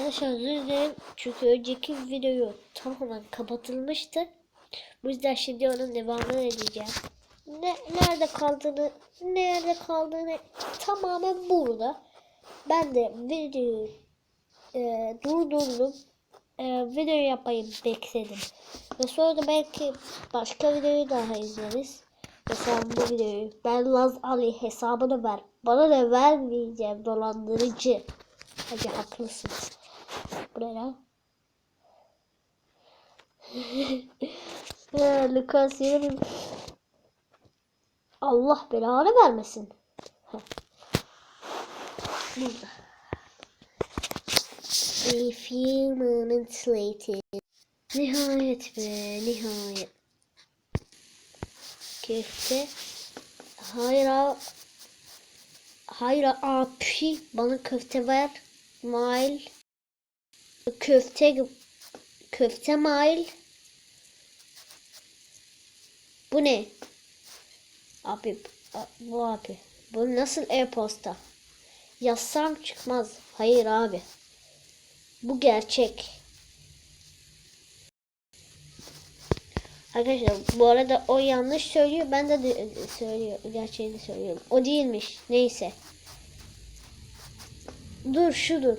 Arkadaşlar özür dilerim çünkü önceki video tamamen kapatılmıştı. Bu yüzden şimdi onun devamını edeceğim. Ne, nerede kaldığını, nerede kaldığını tamamen burada. Ben de videoyu e, durdurdum. E, video yapmayı bekledim. Ve sonra da belki başka videoyu daha izleriz. Mesela bu videoyu. Ben Laz Ali hesabını ver. Bana da vermeyeceğim dolandırıcı. Hadi haklısınız. Bu ne lan? Ha, Lucas bir... Allah belanı vermesin. Burada. A few moments later. Nihayet be, nihayet. Köfte. Hayır abi. Hayır abi bana köfte ver. Mail. Köfte köfte mail. Bu ne? Abi bu abi. Bu nasıl e-posta? Yazsam çıkmaz. Hayır abi. Bu gerçek. Arkadaşlar bu arada o yanlış söylüyor. Ben de, de söylüyor. Gerçeğini söylüyorum. O değilmiş. Neyse. Dur şudur.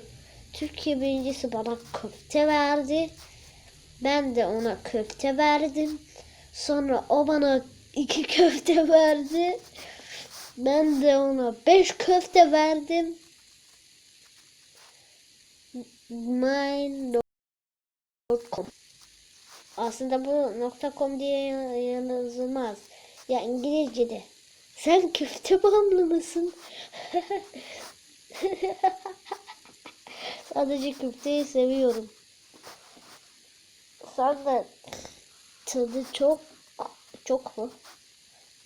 Türkiye birincisi bana köfte verdi. Ben de ona köfte verdim. Sonra o bana iki köfte verdi. Ben de ona beş köfte verdim. Mine.com Aslında bu .com diye yazılmaz. Ya İngilizce'de. Sen köfte bağımlı mısın? Sadece köfteyi seviyorum. Sonra tadı çok çok mu?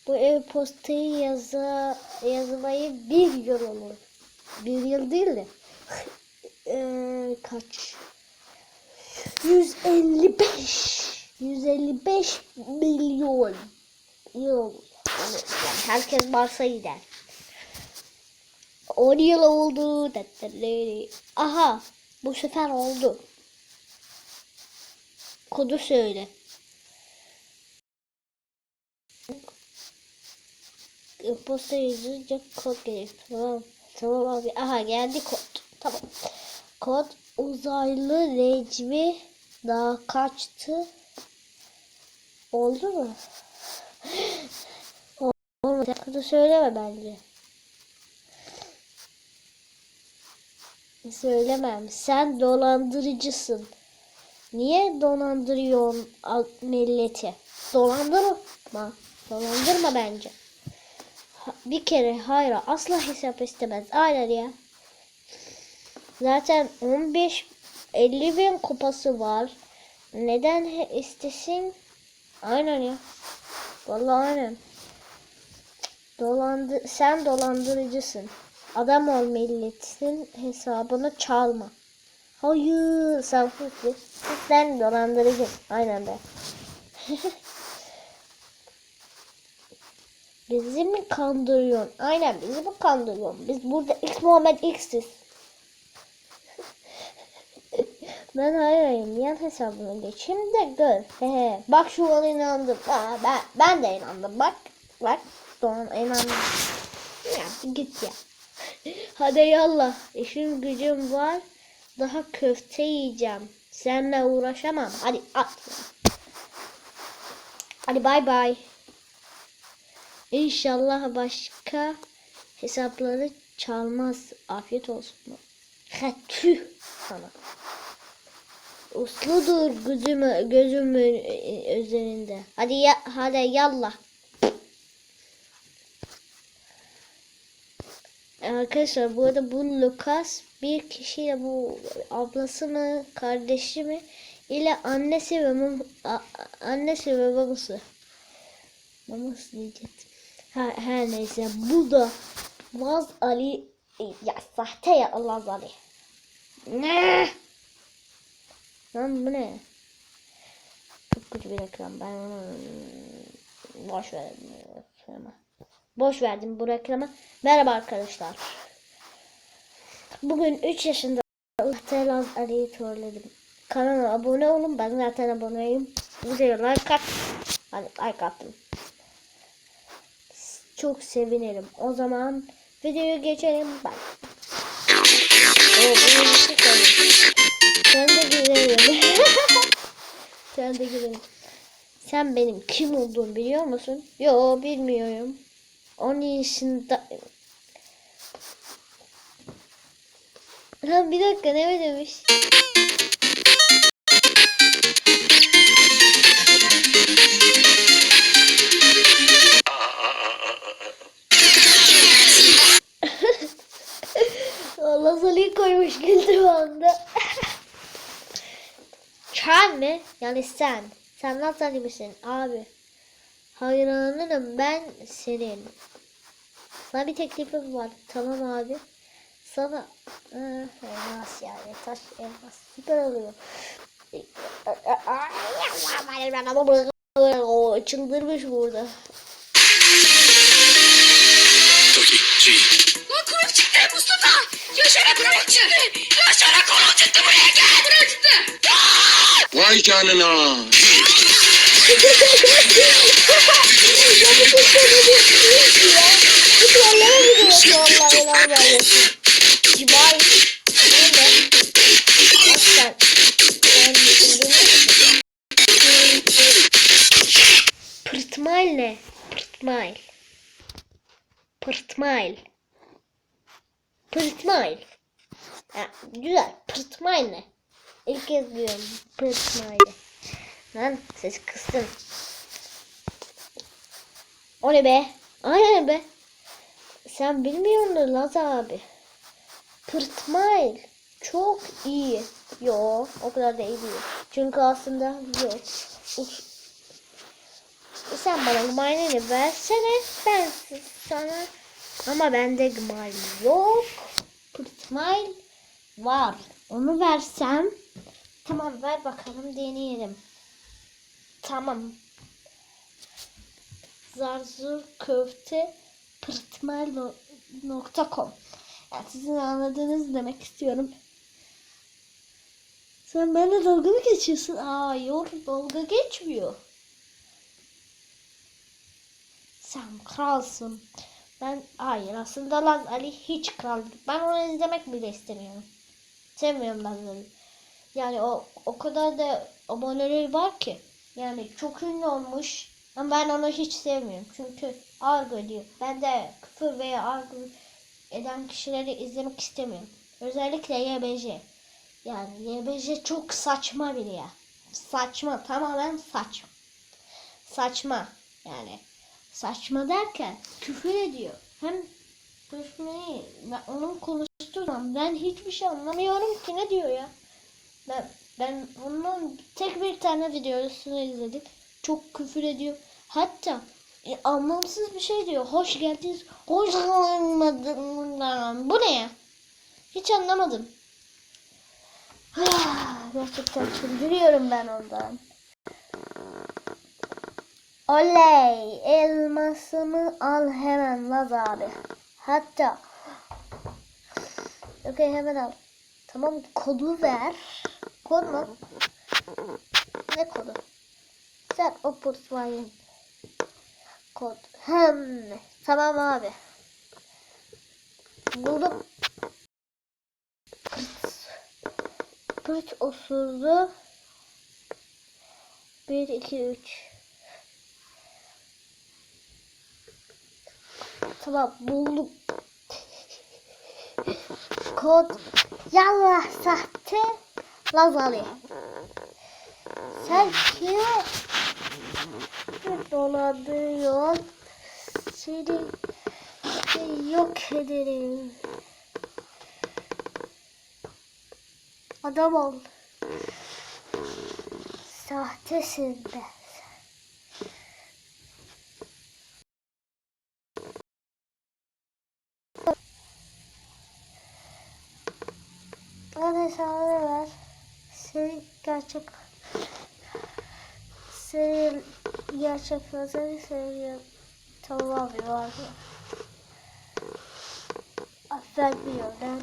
Bu ev postayı yaza, yazmayı bir yıl olur. Bir yıl değil de. ee, kaç? 155 155 milyon yıl. Yani herkes Mars'a gider. 10 yıl oldu. Aha bu sefer oldu. Kodu söyle. Posta yazınca kod gelir. Tamam. Tamam abi. Aha geldi kod. Tamam. Kod uzaylı Recmi daha kaçtı? Oldu mu? Olmadı. Kodu söyleme bence. Söylemem. Sen dolandırıcısın. Niye dolandırıyorsun milleti? Dolandırma. Dolandırma bence. Bir kere hayır asla hesap istemez. Aynen ya. Zaten 15 50 bin kupası var. Neden istesin? Aynen ya. Vallahi aynen. Dolandı sen dolandırıcısın. Adam ol milletin hesabını çalma. Hayır sen fıslı. Sen dolandırıcı. Aynen be. bizi mi kandırıyorsun? Aynen bizi mi kandırıyorsun? Biz burada ilk Muhammed X'iz. ben hayırayım. Yan hesabına geçeyim de gör. Bak şu an inandım. Aa, ben, ben de inandım. Bak. Bak. Doğan inandım. Ya git ya. Hadi yallah. İşim gücüm var. Daha köfte yiyeceğim. Seninle uğraşamam. Hadi at. Hadi bay bay. İnşallah başka hesapları çalmaz. Afiyet olsun. Ha, tüh sana. Usludur gözümü, gözümün üzerinde. Hadi ya, hadi yallah. Arkadaşlar bu arada bu Lucas bir kişiyle bu ablası mı kardeşi mi ile annesi ve annesi ve babası. Babası diyecektim. Her, her neyse bu da Laz Ali ya sahte ya Laz Ali. Ne? Lan bu ne? Çok kötü bir reklam. Ben onu boş verdim. Boş verdim bu reklamı. Merhaba arkadaşlar. Bugün 3 yaşında az arayı trolledim. Kanala abone olun. Ben zaten aboneyim. Videoya like at. Hani like attım. Çok sevinirim. O zaman videoya geçelim. Bak. Oo, bu müzik olmuş. Sen de girelim. Sen de girelim. Sen benim kim olduğumu biliyor musun? Yo bilmiyorum. 10 yaşında... Ha bir dakika ne demiş? Allah Salih koymuş güldü o anda. Sen mi? Yani sen. Sen nasıl misin abi? Hayranınım ben senin. Sana bir teklifim var. Tamam abi. Sana Aa, elmas yani taş elmas süper oluyor. Çıldırmış burada. Lan kuru çıktı Mustafa! Yaşara kuru çıktı! Yaşara kuru çıktı buraya gel! Kuru çıktı! Vay canına. Duyuyorum Pırtmail'i. Lan ses kıstın. O ne be? Ay ne be? Sen bilmiyorsun Laz abi. Pırtmail çok iyi. Yo o kadar da iyi değil. Çünkü aslında yok. Uç. Sen bana gmailini versene. Ben sana. Ama bende gmail yok. Pırtmail var. Onu versem. Tamam ver bakalım deneyelim. Tamam. Zarzur köfte pırtmail.com yani sizin anladığınız demek istiyorum. Sen benimle dalga mı geçiyorsun? Yok dalga geçmiyor. Sen kralsın. Ben hayır aslında Laz Ali hiç kral. Ben onu izlemek bile istemiyorum. Sevmiyorum Laz Ali. Yani o o kadar da aboneleri var ki. Yani çok ünlü olmuş. Ama ben onu hiç sevmiyorum. Çünkü argo ediyor. Ben de küfür veya argo eden kişileri izlemek istemiyorum. Özellikle YBC. Yani YBC çok saçma biri ya. Saçma. Tamamen saçma. Saçma. Yani saçma derken küfür ediyor. Hem ben onun konuştuğu ben hiçbir şey anlamıyorum ki ne diyor ya. Ben ben onun tek bir tane videosunu izledim. Çok küfür ediyor. Hatta e, anlamsız bir şey diyor. Hoş geldiniz. Hoş geldiniz. Bu ne ya? Hiç anlamadım. Gerçekten çıldırıyorum ben ondan. Oley! Elmasımı al hemen Laz abi. Hatta Okey hemen al. Tamam kodu ver. Kod mu? Ne kodu? Sen o portföyün kod. Hem. Tamam abi. Buldum. Kaç osurdu? 1, 2, 3. Tamam buldum. Kod yallah sahte Lazali. Sen kimi dolandırıyor? Seni yok ederim. Adam ol. Sahtesin be. Bana hesabını ver. Senin gerçek senin gerçek pazarı seviyorum. Tamam abi vardı. Affetmiyor ben.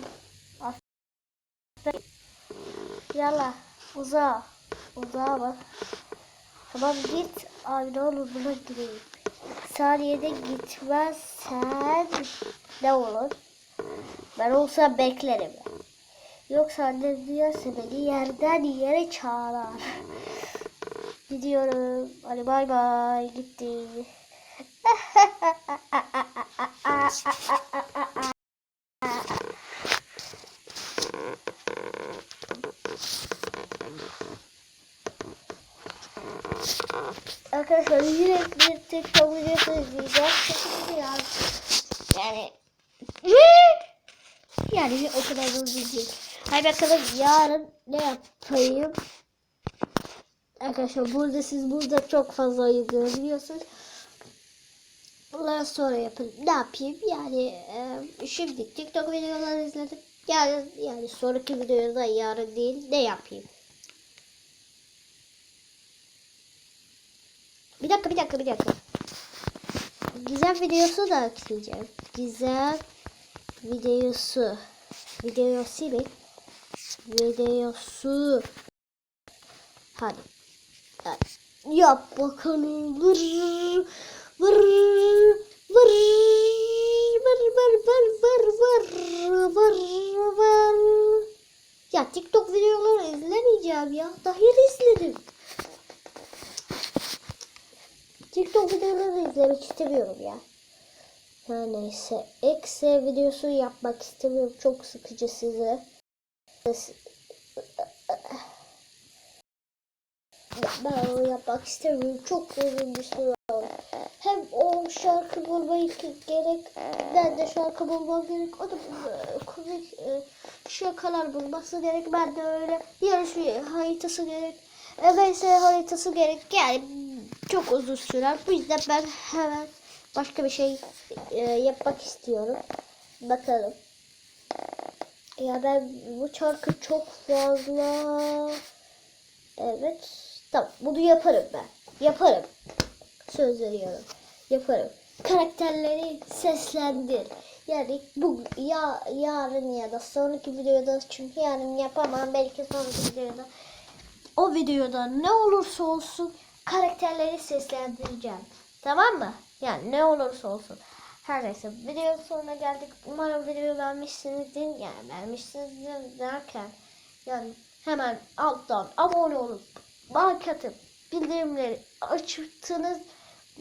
Affet. Yala. Uza. Uza bak. Tamam git. Abi ne olur buna gireyim. Saniyede gitmezsen ne olur? Ben olsa beklerim. Yoksa annem duyarsa beni yerden yere çağırar. Gidiyorum. Hadi bay bay. Gitti. Arkadaşlar bir TikTok videosu izleyeceğim. Çok ya. Yani yani o kadar da uzun değil. Hadi bakalım yarın ne yapayım? Arkadaşlar burada siz burada çok fazla oyun görebiliyorsunuz. Bunları sonra yapın. Ne yapayım? Yani e, şimdi TikTok videoları izledim. Yarın yani sonraki videoda yarın değil. Ne yapayım? Bir dakika bir dakika bir dakika. Gizem videosu da ekleyeceğim. Gizem videosu. Videosu mi? Videosu. Hadi. Hadi. Yap bakalım. Vır. Vır. Vır. Vır vır vır vır vır vır vır. Ya TikTok videoları izlemeyeceğim ya. Daha yeni izledim. TikTok videoları izlemek istemiyorum ya. Her neyse. Ekse videosu yapmak istemiyorum. Çok sıkıcı size. Ben onu yapmak istemiyorum. Çok uzun bir süre oldu. Hem o şarkı bulmayı gerek. Ben de şarkı bulmam gerek. O da komik e, şakalar bulması gerek. Ben de öyle yarış haritası gerek. Evet haritası gerek. Yani çok uzun sürer. Bu yüzden ben hemen başka bir şey e, yapmak istiyorum. Bakalım. Ya ben bu şarkı çok fazla. Evet. Tamam. Bunu yaparım ben. Yaparım. Söz veriyorum. Yaparım. Karakterleri seslendir. Yani bu ya yarın ya da sonraki videoda çünkü yarın yapamam. Belki sonraki videoda o videoda ne olursa olsun karakterleri seslendireceğim. Tamam mı? Yani ne olursa olsun. Her neyse videonun sonuna geldik. Umarım videoyu beğenmişsinizdir. Yani beğenmişsinizdir derken yani hemen alttan abone olup like atıp bildirimleri açtınız.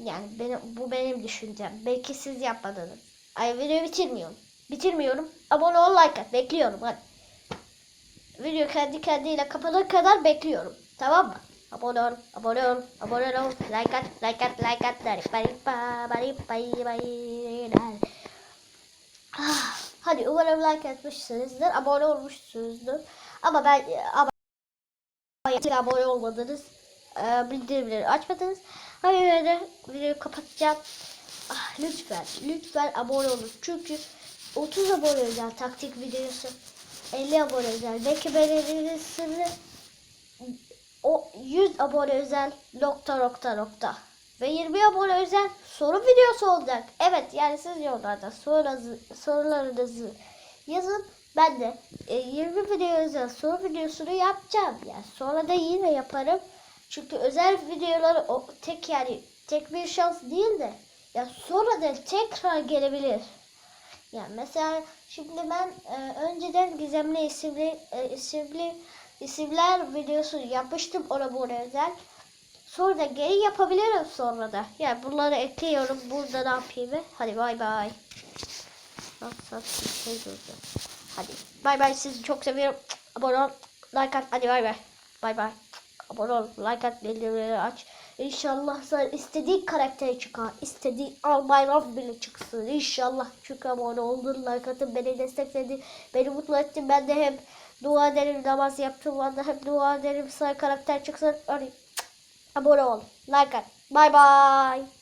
Yani benim, bu benim düşüncem. Belki siz yapmadınız. Ay videoyu bitirmiyorum. Bitirmiyorum. Abone ol like at. Bekliyorum hadi. Video kendi kendiyle kapanana kadar bekliyorum. Tamam mı? Abone ol, abone ol, abone ol, like at, like at, like at, bari bari bari bari bari Ah, Hadi umarım like atmışsınızdır, abone olmuşsunuzdur. Ama ben ama abone olmadınız, e, bildirimleri açmadınız. Yine de videoyu kapatacağım. Ah, lütfen, lütfen abone olun. Çünkü 30 abone özel taktik videosu. 50 abone özel. Belki belirlisini o 100 abone özel nokta nokta nokta. Ve 20 abone özel soru videosu olacak. Evet yani siz yorumlarda sorularınızı, sorularınızı yazın. Ben de e, 20 video özel soru videosunu yapacağım. Yani sonra da yine yaparım. Çünkü özel videoları o tek yani tek bir şans değil de ya sonra da tekrar gelebilir. Yani mesela şimdi ben e, önceden Gizemli isimli e, isimli isimler videosu yapmıştım ona bu özel. Sonra da geri yapabilirim sonra da. Yani bunları ekliyorum. Burada ne yapayım? Hadi bay bay. Nasıl şey durdu. Hadi bay bay sizi çok seviyorum. Abone ol. Like at. Hadi bay bay. Bay bay. Abone ol. Like at. Bildirimleri aç. İnşallah sen istediğin karakteri çıkar. İstediğin Albayram bile çıksın. İnşallah. Çünkü abone oldun. Like atın. Beni destekledin. Beni mutlu ettin. Ben de hem dua ederim. Namaz yaptığım anda hem dua ederim. Sana karakter çıksın. Hadi. Abone ol. Like at. Bye bye.